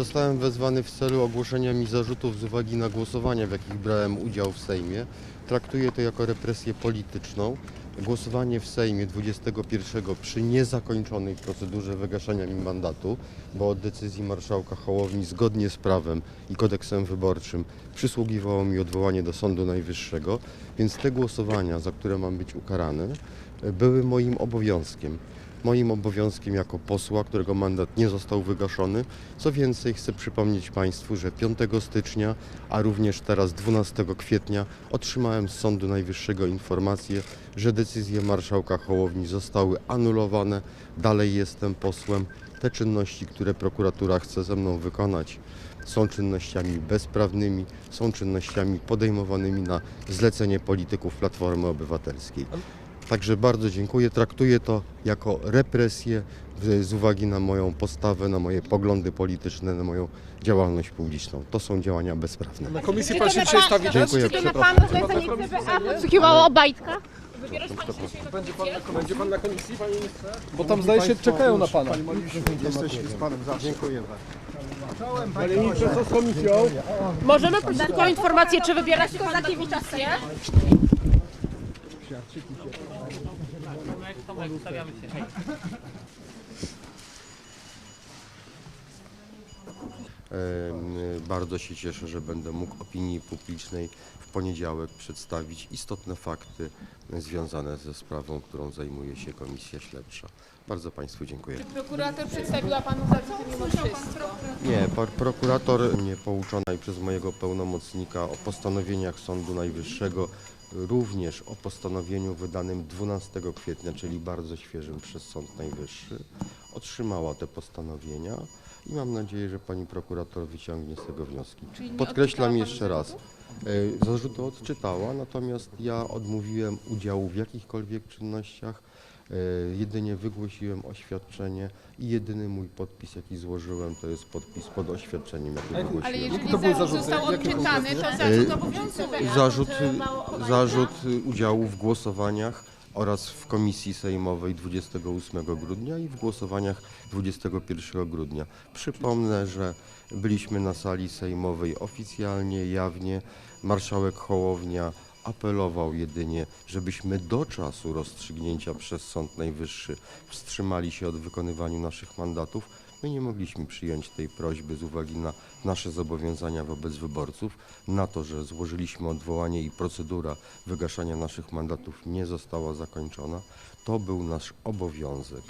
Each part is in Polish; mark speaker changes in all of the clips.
Speaker 1: Zostałem wezwany w celu ogłoszenia mi zarzutów z uwagi na głosowania, w jakich brałem udział w Sejmie. Traktuję to jako represję polityczną. Głosowanie w Sejmie 21 przy niezakończonej procedurze wygaszania mi mandatu, bo od decyzji marszałka Hołowni zgodnie z prawem i kodeksem wyborczym przysługiwało mi odwołanie do Sądu Najwyższego, więc te głosowania, za które mam być ukarany, były moim obowiązkiem moim obowiązkiem jako posła, którego mandat nie został wygaszony. Co więcej, chcę przypomnieć Państwu, że 5 stycznia, a również teraz 12 kwietnia otrzymałem z Sądu Najwyższego informację, że decyzje marszałka Hołowni zostały anulowane. Dalej jestem posłem. Te czynności, które prokuratura chce ze mną wykonać, są czynnościami bezprawnymi, są czynnościami podejmowanymi na zlecenie polityków Platformy Obywatelskiej. Także bardzo dziękuję. Traktuję to jako represję z uwagi na moją postawę, na moje poglądy polityczne, na moją działalność publiczną. To są działania bezprawne.
Speaker 2: Na komisji pan się dzisiaj stawi?
Speaker 1: Dziękuję.
Speaker 3: Czy to na panu zlecenie CBA podsłuchiwało Obajtka?
Speaker 2: Będzie pan, na, będzie pan na komisji, panie ministrze? Bo tam zdaje się czekają na pana.
Speaker 4: Jesteśmy z panem zawsze. Dziękuję bardzo.
Speaker 2: Panie ministrze, co z komisją?
Speaker 3: Możemy prosić tylko o informację, czy wybiera się pan na imitację?
Speaker 1: Em, Bardzo się cieszę, że będę mógł opinii publicznej w poniedziałek przedstawić istotne fakty związane ze sprawą, którą zajmuje się Komisja Śledcza. Bardzo Państwu dziękuję.
Speaker 3: Prokurator przedstawiła panu zarzuty mimo wszystko.
Speaker 1: Nie, prokurator mnie pouczona i przez mojego pełnomocnika o postanowieniach Sądu Najwyższego, również o postanowieniu wydanym 12 kwietnia, czyli bardzo świeżym przez Sąd Najwyższy, otrzymała te postanowienia i mam nadzieję, że pani prokurator wyciągnie z tego wnioski. Podkreślam jeszcze raz, e, zarzuty odczytała, natomiast ja odmówiłem udziału w jakichkolwiek czynnościach, e, jedynie wygłosiłem oświadczenie i jedyny mój podpis, jaki złożyłem, to jest podpis pod oświadczeniem, jakie
Speaker 2: Ale
Speaker 1: wygłosiłem.
Speaker 3: jeżeli
Speaker 2: to były
Speaker 3: zarzut
Speaker 2: zarzuty?
Speaker 3: został
Speaker 2: Jakie
Speaker 3: odczytany, to zarzut
Speaker 1: E,
Speaker 3: obowiązuje.
Speaker 1: Zarzut, zarzut udziału w głosowaniach oraz w komisji sejmowej 28 grudnia i w głosowaniach 21 grudnia. Przypomnę, że byliśmy na sali sejmowej oficjalnie, jawnie. Marszałek Hołownia apelował jedynie, żebyśmy do czasu rozstrzygnięcia przez Sąd Najwyższy wstrzymali się od wykonywania naszych mandatów. My nie mogliśmy przyjąć tej prośby z uwagi na nasze zobowiązania wobec wyborców, na to, że złożyliśmy odwołanie i procedura wygaszania naszych mandatów nie została zakończona. To był nasz obowiązek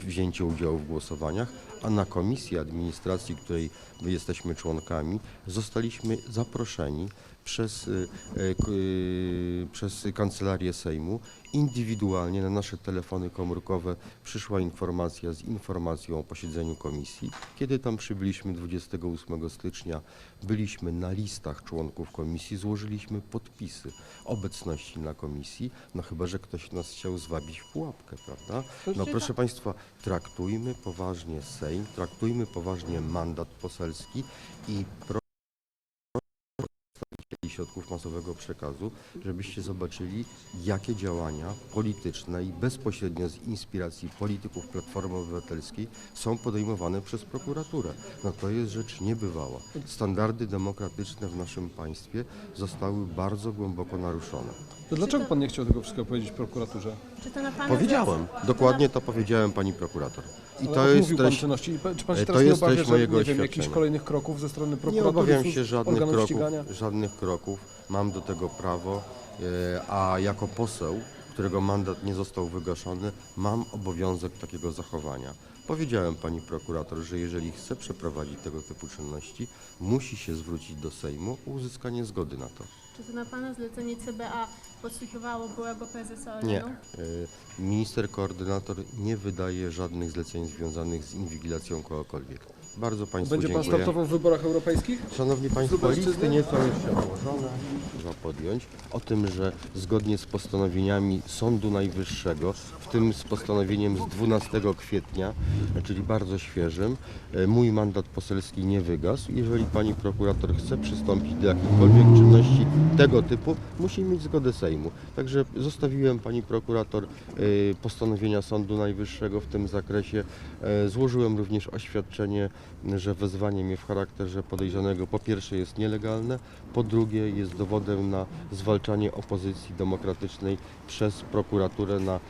Speaker 1: wzięcie udziału w głosowaniach, a na Komisji Administracji, której my jesteśmy członkami, zostaliśmy zaproszeni przez, y, k- y, przez Kancelarię Sejmu. Indywidualnie na nasze telefony komórkowe przyszła informacja z informacją o posiedzeniu komisji. Kiedy tam przybyliśmy 28 stycznia, byliśmy na listach członków komisji, złożyliśmy podpisy obecności na komisji, no chyba, że ktoś nas chciał zwabić w pułapkę, prawda? No proszę Państwa, traktujmy poważnie Sejm, traktujmy poważnie mandat poselski i pro przedstawicieli środków masowego przekazu, żebyście zobaczyli, jakie działania polityczne i bezpośrednio z inspiracji polityków Platformy Obywatelskiej są podejmowane przez prokuraturę. No to jest rzecz niebywała. Standardy demokratyczne w naszym państwie zostały bardzo głęboko naruszone.
Speaker 2: To dlaczego pan nie chciał tego wszystkiego powiedzieć prokuraturze?
Speaker 3: Czy to na pana
Speaker 1: Powiedziałem, dokładnie to powiedziałem pani prokurator. I
Speaker 2: Ale
Speaker 1: to jest
Speaker 2: pan
Speaker 1: treść,
Speaker 2: czynności. I pa- Czy pan się
Speaker 1: e, to
Speaker 2: teraz nie
Speaker 1: jest
Speaker 2: obawia,
Speaker 1: treść
Speaker 2: że
Speaker 1: mojego
Speaker 2: nie wiem, jakichś
Speaker 1: oświadczenia.
Speaker 2: kolejnych kroków ze strony
Speaker 1: Nie
Speaker 2: prokuratury,
Speaker 1: obawiam się żadnych
Speaker 2: organów
Speaker 1: kroków,
Speaker 2: ścigania?
Speaker 1: żadnych kroków. Mam do tego prawo, e, a jako poseł, którego mandat nie został wygaszony, mam obowiązek takiego zachowania. Powiedziałem pani prokurator, że jeżeli chce przeprowadzić tego typu czynności, musi się zwrócić do Sejmu o uzyskanie zgody na to.
Speaker 5: Czy to na Pana zlecenie CBA podsłuchiwało byłego prezesa
Speaker 1: Nie.
Speaker 5: Orlenu?
Speaker 1: E, Minister koordynator nie wydaje żadnych zleceń związanych z inwigilacją kogokolwiek. Bardzo Państwu
Speaker 2: Będzie pan
Speaker 1: dziękuję.
Speaker 2: startował w wyborach europejskich?
Speaker 1: Szanowni Państwo, listy nie są jeszcze nałożone. Trzeba podjąć o tym, że zgodnie z postanowieniami Sądu Najwyższego, w tym z postanowieniem z 12 kwietnia, czyli bardzo świeżym, e, mój mandat poselski nie wygasł. Jeżeli Pani prokurator chce przystąpić do jakichkolwiek czynności tego typu, musi mieć zgodę Sejmu. Także zostawiłem Pani prokurator e, postanowienia Sądu Najwyższego w tym zakresie. E, Złożyłem również oświadczenie że wezwanie mnie w charakterze podejrzanego po pierwsze jest nielegalne, po drugie jest dowodem na zwalczanie opozycji demokratycznej przez prokuraturę, na, e,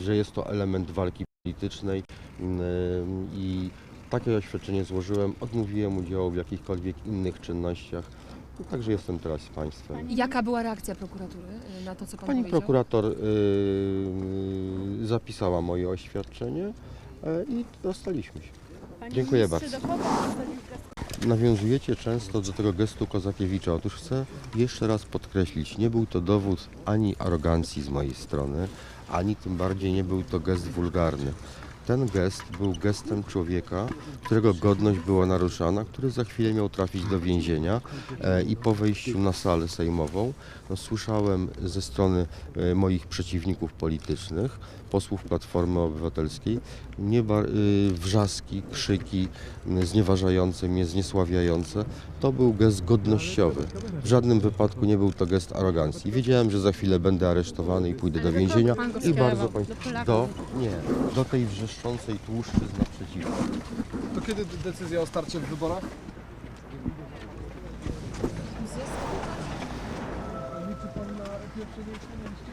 Speaker 1: że jest to element walki politycznej mm, i takie oświadczenie złożyłem, odmówiłem udziału w jakichkolwiek innych czynnościach. No, Także jestem teraz z Państwem.
Speaker 6: Jaka była reakcja prokuratury y, na to, co pan
Speaker 1: Pani
Speaker 6: powiedział?
Speaker 1: prokurator y, zapisała moje oświadczenie e, i dostaliśmy się. Dziękuję bardzo. Nawiązujecie często do tego gestu Kozakiewicza. Otóż chcę jeszcze raz podkreślić, nie był to dowód ani arogancji z mojej strony, ani tym bardziej nie był to gest wulgarny. Ten gest był gestem człowieka, którego godność była naruszana, który za chwilę miał trafić do więzienia e, i po wejściu na salę sejmową no, słyszałem ze strony e, moich przeciwników politycznych, posłów Platformy Obywatelskiej, nieba, y, wrzaski, krzyki znieważające mnie, zniesławiające. To był gest godnościowy. W żadnym wypadku nie był to gest arogancji. Wiedziałem, że za chwilę będę aresztowany i pójdę do więzienia i bardzo do, nie, do tej wrzeszczącej tłuszczy z naprzeciwka.
Speaker 2: To kiedy de- decyzja o starcie w wyborach? Liczy pan na pierwsze miejsce na liście?